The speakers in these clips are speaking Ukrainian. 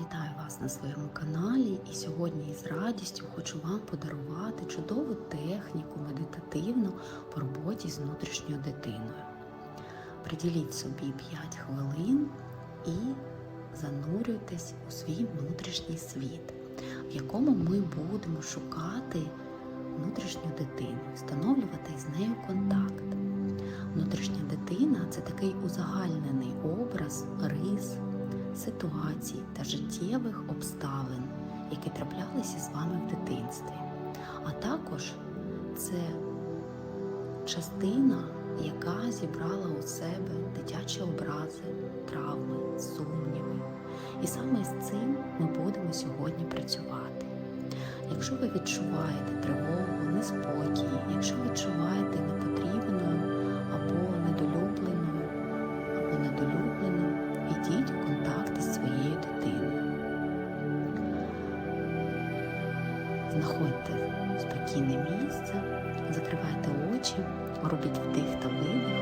Вітаю вас на своєму каналі і сьогодні із радістю хочу вам подарувати чудову техніку медитативну по роботі з внутрішньою дитиною. Приділіть собі 5 хвилин і занурюйтесь у свій внутрішній світ, в якому ми будемо шукати внутрішню дитину, встановлювати з нею контакт. Внутрішня дитина це такий узагальнений образ, рис, ситуацій та життєвих обставин, які траплялися з вами в дитинстві. А також це частина, яка зібрала у себе дитячі образи, травми, сумніви. І саме з цим ми будемо сьогодні працювати. Якщо ви відчуваєте тривогу, неспокій, якщо відчуваєте непотрібною спокійне місце, закривайте очі, робіть вдих та видих,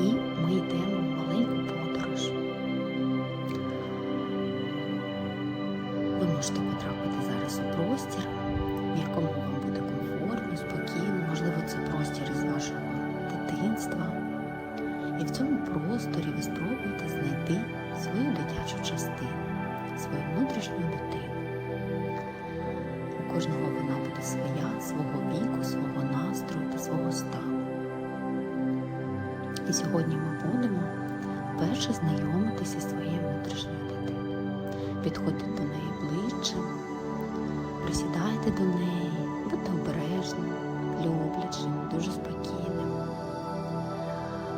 і ми йдемо в маленьку подорож. Ви можете потрапити зараз у простір, в якому вам буде комфортно, спокійно, можливо, це простір із вашого дитинства. І в цьому просторі ви спробуєте знайти свою дитячу частину, свою внутрішню дитину. Кожного вона буде своя, свого віку, свого настрою та свого стану. І сьогодні ми будемо перше знайомитися зі своєю внутрішньою дитиною. Підходьте до неї ближче, присідайте до неї, будьте обережним, люблячим, дуже спокійним.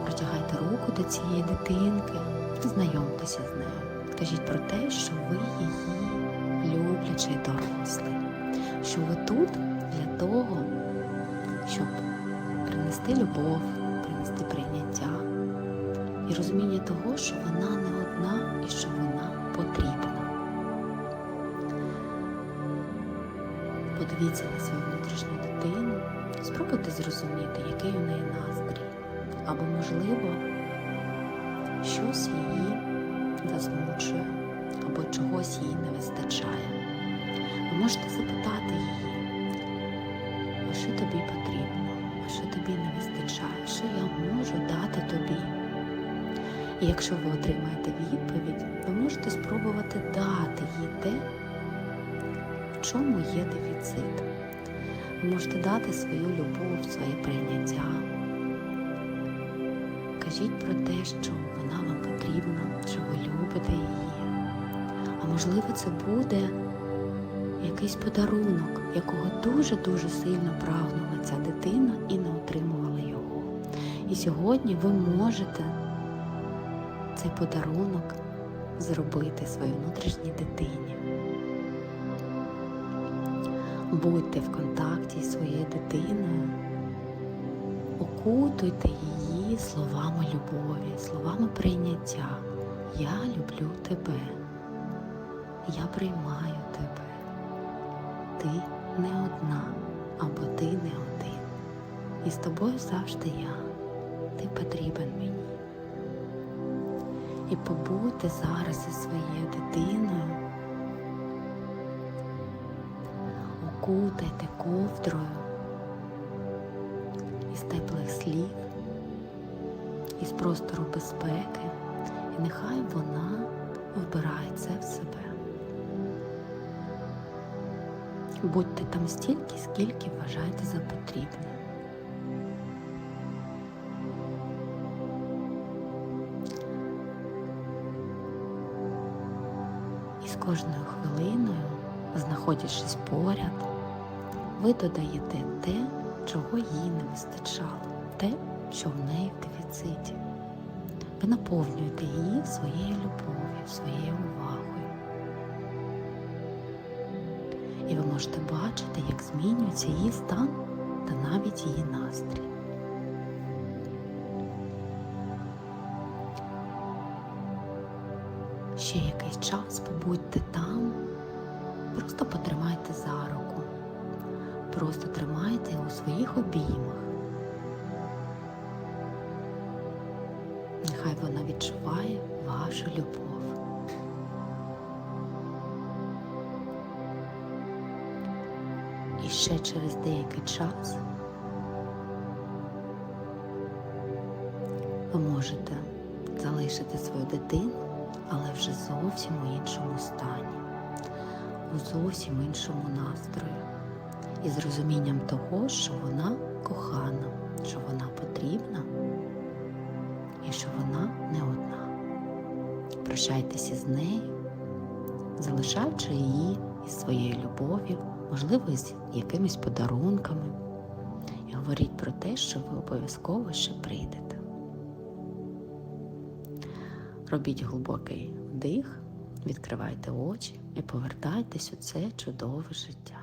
Протягайте руку до цієї дитинки, знайомтеся з нею. Кажіть про те, що ви її люблячий дорослий, що ви тут для того, щоб принести любов, принести прийняття і розуміння того, що вона не одна і що вона потрібна. Подивіться на свою внутрішню дитину, спробуйте зрозуміти, який у неї настрій, або, можливо, щось її засмучує, або чогось їй не вистачає. Можете запитати її, а що тобі потрібно, а що тобі не вистачає, що я можу дати тобі. І якщо ви отримаєте відповідь, ви можете спробувати дати їй те, в чому є дефіцит. Ви можете дати свою любов, своє прийняття. Кажіть про те, що вона вам потрібна, що ви любите її. А можливо, це буде якийсь подарунок, якого дуже-дуже сильно прагнула ця дитина і не отримувала його. І сьогодні ви можете цей подарунок зробити своїй внутрішній дитині. Будьте в контакті зі своєю дитиною, окутуйте її словами любові, словами прийняття. Я люблю тебе. Я приймаю тебе. Ти не одна, або ти не один. І з тобою завжди я. Ти потрібен мені. І побудьте зараз зі своєю дитиною. Окутайте ковдрою із теплих слів, із простору безпеки, і нехай вона вбирає це в себе. Будьте там стільки, скільки вважаєте за потрібне. І з кожною хвилиною, знаходячись поряд, ви додаєте те, чого їй не вистачало, те, що в неї в дефіциті. Ви наповнюєте її своєю любов'ю, своєю увагою. Можете бачити, як змінюється її стан та навіть її настрій. Ще якийсь час побудьте там, просто потримайте за руку, просто тримайте у своїх обіймах. Нехай вона відчуває вашу любов. Лише через деякий час ви можете залишити свою дитину, але вже зовсім у іншому стані, у зовсім іншому настрої. І з розумінням того, що вона кохана, що вона потрібна і що вона не одна. Прощайтеся з нею, залишаючи її із своєю любов'ю, можливо, з якимись подарунками. І говоріть про те, що ви обов'язково ще прийдете. Робіть глибокий вдих, відкривайте очі і повертайтесь у це чудове життя.